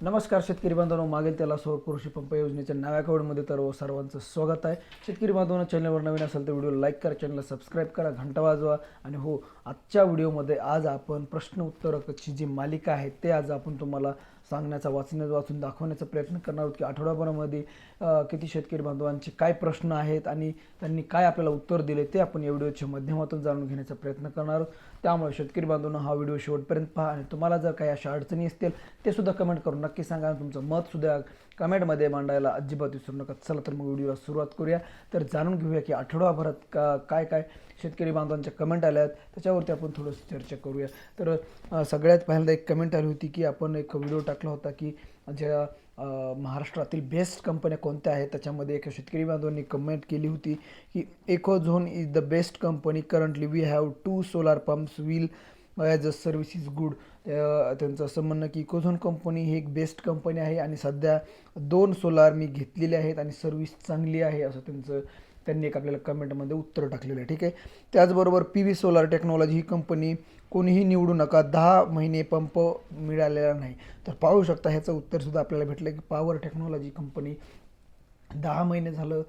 नमस्कार शेतकरी बांधवांनो मागेल त्याला सौर कृषी पंप योजनेच्या नव्या कवडमध्ये तर सर्वांचं स्वागत आहे. शेतकरी बांधवांनो चॅनलवर नवीन असेल तर व्हिडिओ लाईक करा चॅनलला सबस्क्राईब करा घंटा वाजवा आणि हो आजच्या व्हिडिओमध्ये आज आपण प्रश्न उत्तराची जी मालिका आहे ते आज आपण तुम्हाला सांगण्याचा वाचण्याचा वाचून दाखवण्याचा प्रयत्न करणार आहोत की आठवड्याभरामध्ये किती शेतकरी बांधवांचे काय प्रश्न आहेत आणि त्यांनी काय आपल्याला उत्तर दिले ते आपण या व्हिडिओच्या माध्यमातून जाणून घेण्याचा प्रयत्न करणार आहोत. त्यामुळे शेतकरी बांधवांना हा व्हिडिओ शेवटपर्यंत पहा आणि तुम्हाला जर काही अशा अडचणी असतील ते सुद्धा कमेंट करून नक्की सांगा तुमचं मत सुद्धा कमेंटमध्ये मांडायला अजिबात विसरू नका. चला तर मग व्हिडिओला सुरुवात करूया. तर जाणून घेऊया की आठवडाभरात का काय काय शेतकरी बांधवांच्या कमेंट आल्या आहेत त्याच्यावरती आपण थोडंसं चर्चा करूया. तर सगळ्यात पहिल्यांदा एक कमेंट आली होती की आपण एक व्हिडिओ टाक टाकला होता की ज्या महाराष्ट्रातील बेस्ट कंपन्या कोणत्या आहेत त्याच्यामध्ये एका शेतकरी बांधवांनी कमेंट केली होती की Ecozone is the best company currently we have two solar pumps will as a service is good त्यांचं असं म्हणणं की इकोझोन कंपनी ही एक बेस्ट कंपनी आहे आणि सध्या दोन सोलार मी घेतलेले आहेत आणि सर्व्हिस चांगली आहे असं त्यांचं त्यांनी एक आपल्याला कमेंटमध्ये उत्तर टाकलेलं आहे. ठीक आहे? त्याचबरोबर पी व्ही सोलार टेक्नॉलॉजी ही कंपनी कोणीही निवडू नका. दहा महिने पंप मिळालेला नाही. तर पाहू शकता ह्याचं उत्तरसुद्धा आपल्याला भेटलं की पॉवर टेक्नॉलॉजी कंपनी दहा महिने झालं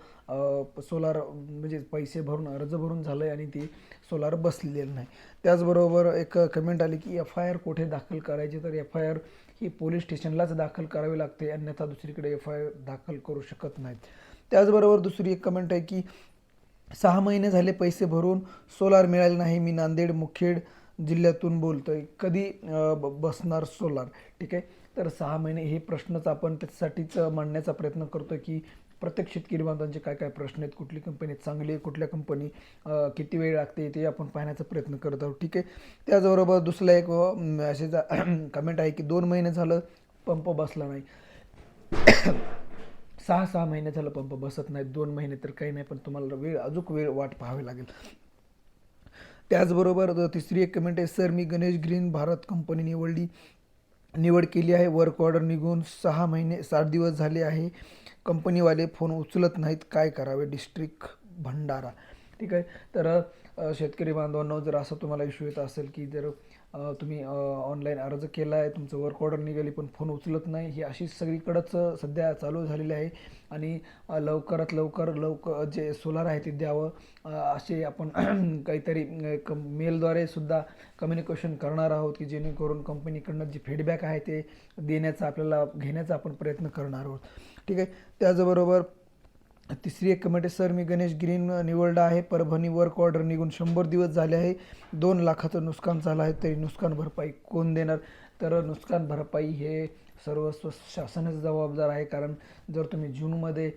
सोलार म्हणजे पैसे भरून अर्ज भरून झालं आहे आणि ती सोलार बसलेलं नाही. त्याचबरोबर एक कमेंट आली की एफ आय आर कुठे दाखल करायची? तर एफ आय आर ही पोलीस स्टेशनलाच दाखल करावी लागते अन्यथा दुसरीकडे एफ आय आर दाखल करू शकत नाहीत. त्याचबरोबर दुसरी एक कमेंट आहे की सहा महिने झाले पैसे भरून सोलार मिळाले नाही. मी नांदेड मुखेड जिल्ह्यातून बोलतो आहे कधी ब- बसणार सोलार? ठीक आहे. तर सहा महिने हे प्रश्नच आपण त्याच्यासाठीच मांडण्याचा प्रयत्न करतो की प्रत्येक शेतकरी बांधवांचे काय काय प्रश्न आहेत कुठली कंपनी चांगली आहे कुठल्या कंपनी किती वेळ लागते ते आपण पाहण्याचा प्रयत्न करत आहोत. ठीक आहे? त्याचबरोबर दुसरा एक मेसेज कमेंट आहे की दोन महिने झालं पंप बसला नाही. सहा सहा महिने झालं पंप बसत नाहीत दोन महिने तर काही नाही पण तुम्हाला वेळ अजून वेळ वाट पाहावी लागेल. त्याचबरोबर तिसरी एक कमेंट आहे सर मी गणेश ग्रीन भारत कंपनी निवडली निवड केली आहे. वर्क ऑर्डर निघून सहा महिने सात दिवस झाले आहे. कंपनीवाले फोन उचलत नाहीत काय करावे? डिस्ट्रिक्ट भंडारा. ठीक आहे? तर शेतकरी बांधवांनो जर असं तुम्हाला इश्यू येत असेल की जर तुम्ही ऑनलाईन अर्ज केला आहे तुमचं वर्क ऑर्डर निघाली पण फोन उचलत नाही. ही अशी सगळीकडंच सध्या चालू झालेली आहे. आणि लवकरात लवकर लवकर जे सोलार आहे ते द्यावं. असे आपण काहीतरी क मेलद्वारे सुद्धा कम्युनिकेशन करणार आहोत की जेणेकरून कंपनीकडनं जे फीडबॅक आहे ते देण्याचा आपल्याला घेण्याचा आपण प्रयत्न करणार आहोत. ठीक आहे? त्याचबरोबर तिसरी एक कमेंट आहे सर मी गणेश ग्रीन निवडला आहे. परभणी वर्क ऑर्डर निघून शंभर दिवस झाले आहे. दोन लाखाचं नुकसान झालं आहे तरी नुकसान भरपाई कोण देणार? तर नुकसान भरपाई हे सर्वस्व शासनाचं जबाबदार आहे. कारण जर तुम्ही जूनमध्ये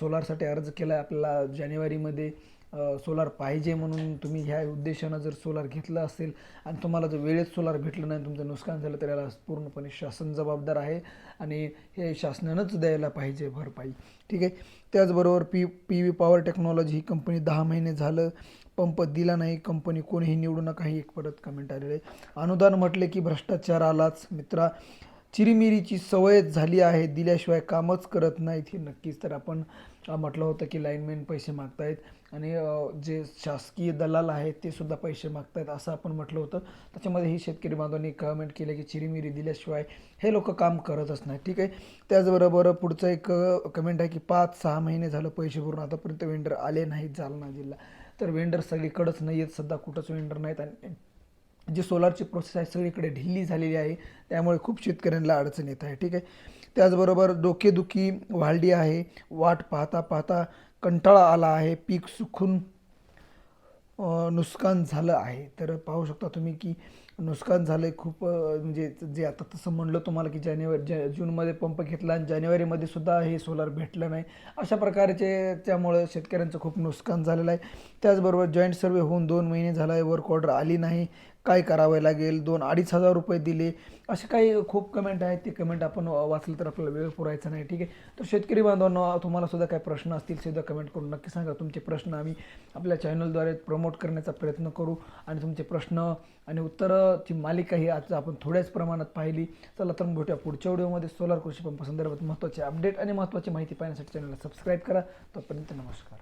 सोलारसाठी अर्ज केला आहे आपल्याला जानेवारीमध्ये सोलार पाहिजे म्हणून तुम्ही ह्या उद्देशानं जर सोलार घेतलं असेल आणि तुम्हाला जर वेळेत सोलार भेटलं नाही तुमचं नुकसान झालं तर याला पूर्णपणे शासन जबाबदार आहे आणि हे शासनानंच द्यायला पाहिजे भरपाई. ठीक आहे? त्याचबरोबर P P V power technology ही कंपनी दहा महिने झालं पंप दिला नाही कंपनी कोणीही निवडू नका ही एक परत कमेंट आलेलं आहे. अनुदान म्हटले की भ्रष्टाचार आलाच. मित्रा चिरीमिरीची सवयच झाली आहे दिल्याशिवाय कामच करत नाहीत हे नक्कीच. तर आपण म्हटलं होतं की लाईनमॅन पैसे मागतायत. आणि जे शासकीय दलाल आहेत ते सुद्धा पैसे मागतात असं आपण म्हटलं होतं. त्याच्यामध्ये ही शेतकरी बांधवांनी कमेंट केलं की चिरीमिरी दिल्याशिवाय हे लोक काम करतच नाही ठीक आहे? त्याचबरोबर पुढचं एक कमेंट आहे की पाच सहा महिने झालं पैसे भरून आतापर्यंत वेंडर आले नाहीत जालना जिल्हा. तर वेंडर सगळीकडंच नाही आहेत सध्या कुठंच वेंडर नाहीत आणि जी सोलारची प्रोसेस आहे सगळीकडे ढिल्ली झालेली आहे. त्यामुळे खूप शेतकऱ्यांना अडचण येत आहे. ठीक आहे? त्याचबरोबर डोकेदुखी वाढली आहे. वाट पाहता पाहता कंटाळा आला आहे पीक सुकून नुकसान झालं आहे. तर पाहू शकता तुम्ही की नुकसान झालं आहे खूप म्हणजे जे आता तसं म्हणलं तुम्हाला की जानेवारी जा जूनमध्ये पंप घेतला आणि जानेवारीमध्ये सुद्धा हे सोलार भेटलं नाही. अशा प्रकारचे त्यामुळं शेतकऱ्यांचं खूप नुकसान झालेलं आहे. त्याचबरोबर जॉईंट सर्वे होऊन दोन महिने झाला आहे वर्क ऑर्डर आली नाही. काय करावं लागेल? दोन अडीच हजार रुपये दिले. असे काही खूप कमेंट आहेत. ते कमेंट आपण वाचलं तर आपल्याला वेळ पुरायचा नाही. ठीक आहे? तर शेतकरी बांधवांना तुम्हाला सुद्धा काही प्रश्न असतील सुद्धा कमेंट करून नक्की सांगा. तुमचे प्रश्न आम्ही आपल्या चॅनलद्वारे प्रमोट करण्याचा प्रयत्न करू. आणि तुमचे प्रश्न आणि ची मालिका ही आज आपण थोड्याच प्रमाणात पाहिली. चला तर मग भेटूया पुढच्या व्हिडिओमध्ये. सोलार कृषी पंप संदर्भात महत्त्वाचे अपडेट आणि महत्त्वाची माहिती पाहण्यासाठी चॅनलला सबस्क्राईब करा. तोपर्यंत नमस्कार.